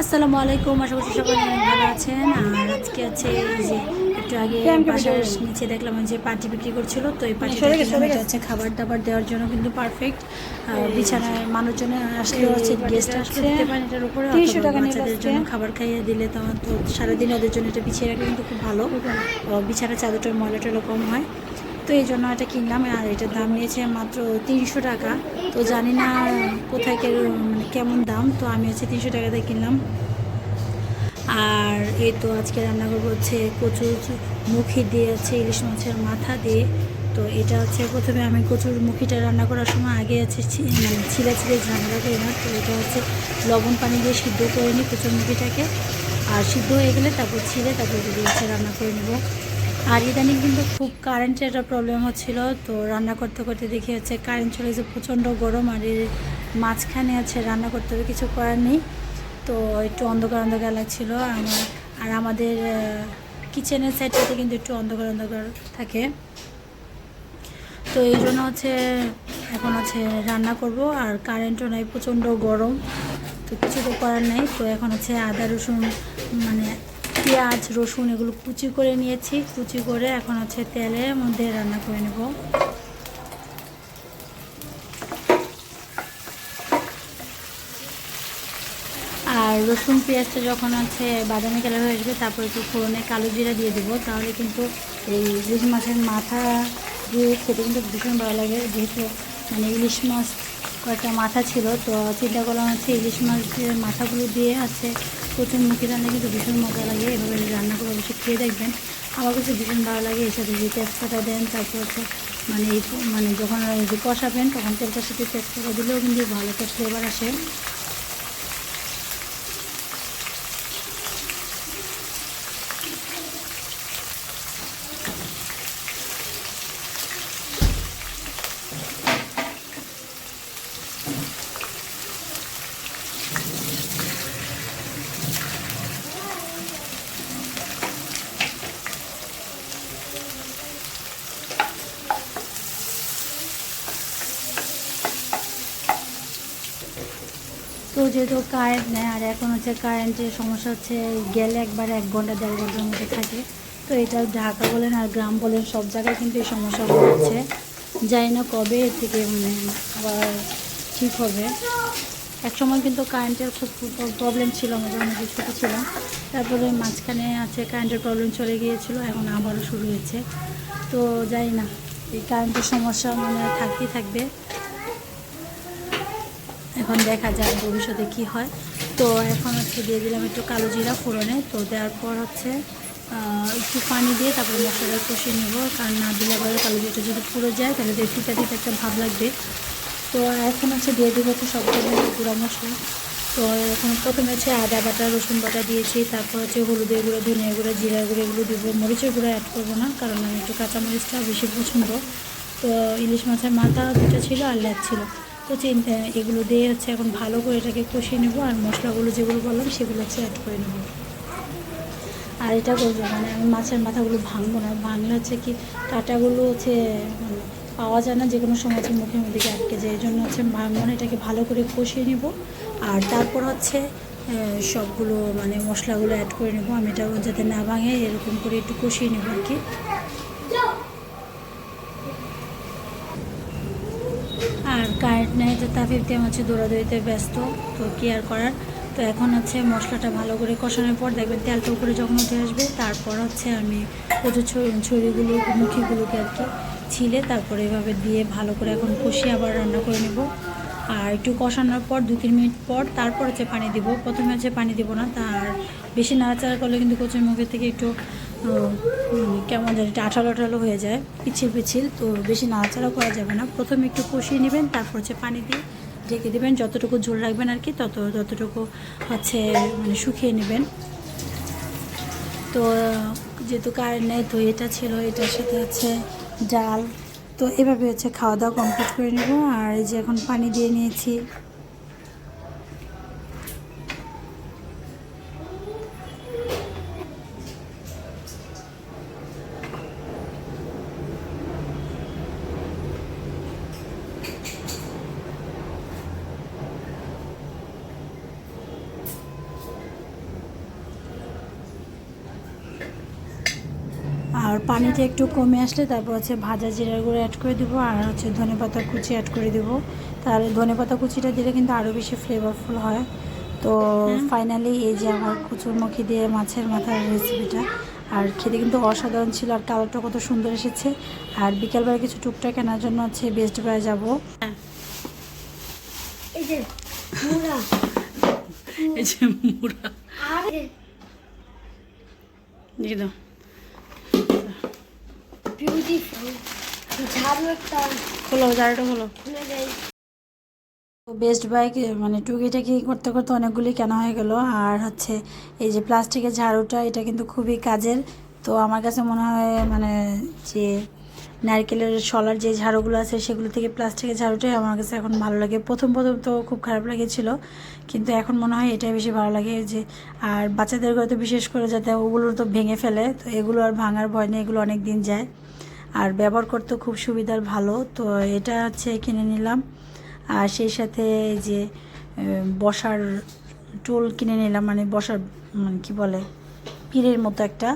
আসসালামু আলাইকুম আশা করছি সবাই ভালো আছেন। আর আজকে আছে যে একটু আগে বাসার নিচে দেখলাম যে পার্টি বিক্রি করছিল তো এই পার্টিটা হচ্ছে খাবার দাবার দেওয়ার জন্য কিন্তু পারফেক্ট বিছানায় মানুষজন আসলে হচ্ছে গেস্ট আসলে দিতে পারেন এটার উপরে অথবা বাচ্চাদের জন্য। খাবার খাইয়ে দিলে তো তো সারাদিন ওদের জন্য এটা বিছিয়ে রাখলে কিন্তু খুব ভালো। বিছানা চাদরটার ময়লা টয়লা কম হয়। তো এই জন্য এটা কিনলাম। আর এটার দাম নিয়েছে মাত্র তিনশো টাকা। তো জানি না কোথায় মানে কেমন দাম। তো আমি হচ্ছে তিনশো টাকাতে কিনলাম। আর এই তো আজকে রান্না করব হচ্ছে কচুর মুখি দিয়ে হচ্ছে ইলিশ মাছের মাথা দিয়ে। তো এটা হচ্ছে প্রথমে আমি কচুর মুখিটা রান্না করার সময় আগে আছে মানে ছিলে ছিলে ঝামেলা করি না। তো এটা হচ্ছে লবণ পানি দিয়ে সিদ্ধ করে নিই কচুর মুখিটাকে। আর সিদ্ধ হয়ে গেলে তারপর ছিলে তারপর যদি হচ্ছে রান্না করে নেব। আর ইদানিং কিন্তু খুব কারেন্টের একটা প্রবলেম হচ্ছিল। তো রান্না করতে করতে দেখি হচ্ছে কারেন্ট চলে যে প্রচণ্ড গরম আর এর মাঝখানে আছে রান্না করতে হবে, কিছু করার নেই। তো একটু অন্ধকার অন্ধকার লাগছিল। আমার, আর আমাদের কিচেনের সাইডটাতে কিন্তু একটু অন্ধকার অন্ধকার থাকে। তো এই জন্য হচ্ছে এখন হচ্ছে রান্না করব আর কারেন্টও নাই, প্রচণ্ড গরম। তো কিছু তো করার নেই। তো এখন হচ্ছে আদা, রসুন মানে পেঁয়াজ, রসুন এগুলো কুচি করে নিয়েছি। কুচি করে এখন হচ্ছে তেলের মধ্যে রান্না করে নেব। আর রসুন, পেঁয়াজটা যখন হচ্ছে বাদামি কালার হয়ে আসবে, তারপর একটু ফোড়নে কালো জিরা দিয়ে দেবো। তাহলে কিন্তু এই ইলিশ মাছের মাথা দিয়ে খেতে কিন্তু ভীষণ ভালো লাগে। যেহেতু মানে ইলিশ মাছ কয়েকটা মাথা ছিল, তো চিন্তা করলাম হচ্ছে ইলিশ মাছের মাথাগুলো দিয়ে আছে প্রচুর মুখে রান্না কিন্তু ভীষণ মজা লাগে, এভাবে রান্না করে অবশ্যই খেয়ে দেখবেন। আমার কাছে ভীষণ ভালো লাগে, এর সাথে যে তেজপাতা দেন, তারপর হচ্ছে মানে মানে যখন কষাবেন, তখন তেলটার সাথে তেজপাতা দিলেও কিন্তু ভালো একটা ফ্লেভার আসে। তো যেহেতু কারেন্ট নেই, আর এখন হচ্ছে কারেন্টের সমস্যা হচ্ছে, গেলে একবার এক ঘণ্টা, দেড় ঘণ্টার মধ্যে থাকে। তো এটা ঢাকা বলেন আর গ্রাম বলেন, সব জায়গায় কিন্তু এই সমস্যা হচ্ছে। জানি না কবে এর থেকে মানে আবার ঠিক হবে। এক সময় কিন্তু কারেন্টের খুব প্রবলেম ছিল আমাদের অনেক ছোটো ছিলাম তারপরে মাঝখানে আছে কারেন্টের প্রবলেম চলে গিয়েছিল, এখন আবারও শুরু হয়েছে। তো জানি না, এই কারেন্টের সমস্যা মানে থাকতেই থাকবে। এখন দেখা যায় ভবিষ্যতে কি হয়। তো এখন হচ্ছে দিয়ে দিলাম একটু কালো জিরা ফোড়নে। তো দেওয়ার পর হচ্ছে একটু পানি দিয়ে তারপরে মশলাটা কষিয়ে নেব। কারণ না দিলে আবার কালো জিরাটা যদি পুড়ে যায়, তাহলে দিয়ে তিতা তিতা একটা ভাব লাগবে। তো এখন হচ্ছে দিয়ে দেবো হচ্ছে সব ধরনের গুঁড়া মশলা। তো এখন প্রথমে হচ্ছে আদা বাটা, রসুন বাটা দিয়েছি। তারপর হচ্ছে হলুদের গুঁড়ো ধনিয়া গুঁড়ো জিরা গুঁড়ো এগুলো দেবো। মরিচের গুঁড়ো অ্যাড করব না, কারণ আমি একটু কাঁচা মরিচটা বেশি পছন্দ। তো ইলিশ মাছের মাথা দুটো ছিল আর ল্যাদ ছিল। তো চিন্তা এগুলো দিয়ে হচ্ছে এখন ভালো করে এটাকে কষিয়ে নেব আর মশলাগুলো যেগুলো বললাম সেগুলো হচ্ছে অ্যাড করে নেব। আর এটা করব মানে আমি মাছের মাথাগুলো ভাঙবো না, ভাঙলে হচ্ছে কি কাঁটাগুলো হচ্ছে মানে পাওয়া যায় না যে কোনো সময় হচ্ছে মুখের মধ্যে আটকে যায় এই জন্য হচ্ছে ভাঙবো না এটাকে ভালো করে কষিয়ে নেব। আর তারপর হচ্ছে সবগুলো মানে মশলাগুলো অ্যাড করে নেব, আমি এটা যাতে না ভাঙে, এরকম করে একটু কষিয়ে নেব আর কি। আর কারেন্ট নেই তো তাফিফতে হচ্ছে দৌড়াদৌড়িতে ব্যস্ত, তো কি আর করার? তো এখন হচ্ছে মশলাটা ভালো করে কষানোর পর দেখবেন তেলটা উপরে যখন উঠে আসবে, তারপর হচ্ছে আমি প্রচুর ছড়িগুলো মুখিগুলোকে আর কি ছিলে তারপরে এভাবে দিয়ে ভালো করে এখন কষিয়ে আবার রান্না করে নেব। আর একটু কষানোর পর দু তিন মিনিট পর তারপর হচ্ছে পানি দিব। প্রথমে হচ্ছে পানি দিব না, তার বেশি নাড়াচাড়া করলে কিন্তু কচুর মুখের থেকে একটু কেমন জানি একটু আঠালো আঠালো হয়ে যায় পিছিল পিছিল তো বেশি নাড়াচাড়া করা যাবে না। প্রথমে একটু কষিয়ে নেবেন, তারপর হচ্ছে পানি দিয়ে ঢেকে দেবেন। যতটুকু ঝোল রাখবেন আর কি, তত, ততটুকু হচ্ছে মানে শুকিয়ে নেবেন। তো, যেহেতু কারেন্ট নেই, তো এটা ছিল, এটার সাথে হচ্ছে ডাল তো এভাবে হচ্ছে খাওয়া দাওয়া কমপ্লিট করে নেব। আর এই যে এখন পানি দিয়ে নিয়েছি। আর পানিটা একটু কমে আসলে তারপর হচ্ছে ভাজা জিরার গুঁড়ো অ্যাড করে দেবো আর হচ্ছে ধনে পাতা কুচি অ্যাড করে দেবো। তাহলে ধনে পাতা কুচিটা দিলে কিন্তু আরও বেশি ফ্লেভারফুল হয়। তো ফাইনালি এই যে আমার কুচুরমুখী দিয়ে মাছের মাথার রেসিপিটা আর খেতে কিন্তু অসাধারণ ছিল আর কালারটা কত সুন্দর এসেছে। আর বিকালবেলা কিছু টুকটাক কেনার জন্য হচ্ছে বেস্ট বাই যাব। এই যে মুড়া। এই যে মুড়া। দাও। বিউটিফুল ঝাড়ু একটা খোলো জারটা খোলো। খুলে দেয় বেস্ট বাইক মানে টুকিটাকি করতে করতে অনেকগুলি কেনা হয়ে গেল। আর হচ্ছে এই যে প্লাস্টিকের ঝাড়ুটা এটা কিন্তু খুবই কাজের। তো আমার কাছে মনে হয় মানে যে নারকেলের শলার যে ঝাড়ুগুলো আছে সেগুলো থেকে প্লাস্টিকের ঝাড়ুটাই আমার কাছে এখন ভালো লাগে। প্রথম প্রথম তো খুব খারাপ লেগেছিল, কিন্তু এখন মনে হয় এটাই বেশি ভালো লাগে যে, আর বাচ্চাদের তো বিশেষ করে যাতে ওগুলো তো ভেঙে ফেলে, তো এগুলো আর ভাঙার ভয় নেই, এগুলো অনেক দিন যায়। আর ব্যবহার করতে খুব সুবিধার ভালো, তো এটা হচ্ছে কিনে নিলাম। আর সেই সাথে যে বসার টুল কিনে নিলাম মানে বসার মানে কি বলে পীরের মতো একটা।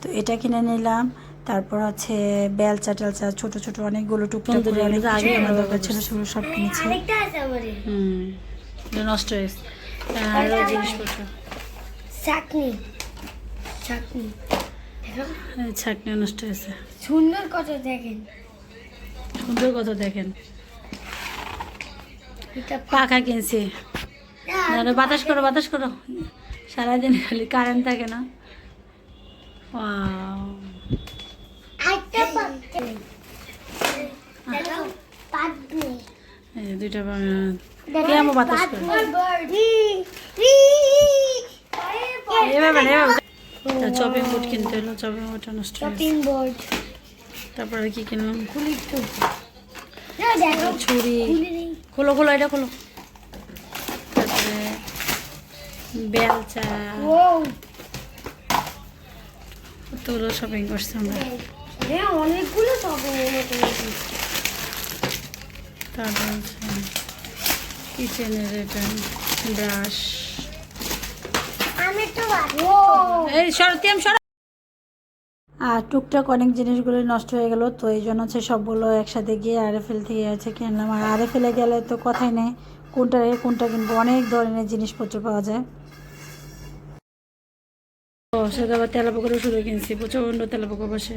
তো এটা কিনে নিলাম। তারপর হচ্ছে বেলচা টেলচা ছোট ছোট অনেকগুলো টুকটাক করে অনেক আগে আমার দরকার ছিল সেগুলো সব কিনেছি। আরেকটা আছে আমারে হুম নষ্ট হয়েছে আরও জিনিসপত্র। চাটনি। চাটনি। ছাকনি নষ্ট হয়েছে সুন্দর কত দেখেন। সুন্দর কথা দেখেন। পাখা কিনছি। বাতাস করো বাতাস করো। সারাদিন খালি কারেন্ট থাকে না। দুইটা কেমন বাতাস চপিং বোর্ড কিনতে হলো চপিং তারপরে কি কিনলাম? তো ছুরি। খোলো খোলো এটা খোলো। তারপরে বেলচা। ও শপিং করছি আমরা। হ্যাঁ অনেকগুলো তারপর কিচেনের এটা ব্রাশ। আমি তো ও এই সরতিয়াম সর। আর টুকটাক অনেক জিনিসগুলো নষ্ট হয়ে গেল তো এই জন্য হচ্ছে সবগুলো একসাথে গিয়ে আরএফএল থেকে আছে কিনলাম আর আরএফএলে গেলে তো কথাই নেই কোনটা রেখে কোনটা কিনবো অনেক ধরনের জিনিসপত্র পাওয়া যায়। ও সেটা আবার তেলাপোকার ওষুধও কিনছি প্রচণ্ড তেলাপোকা বসে।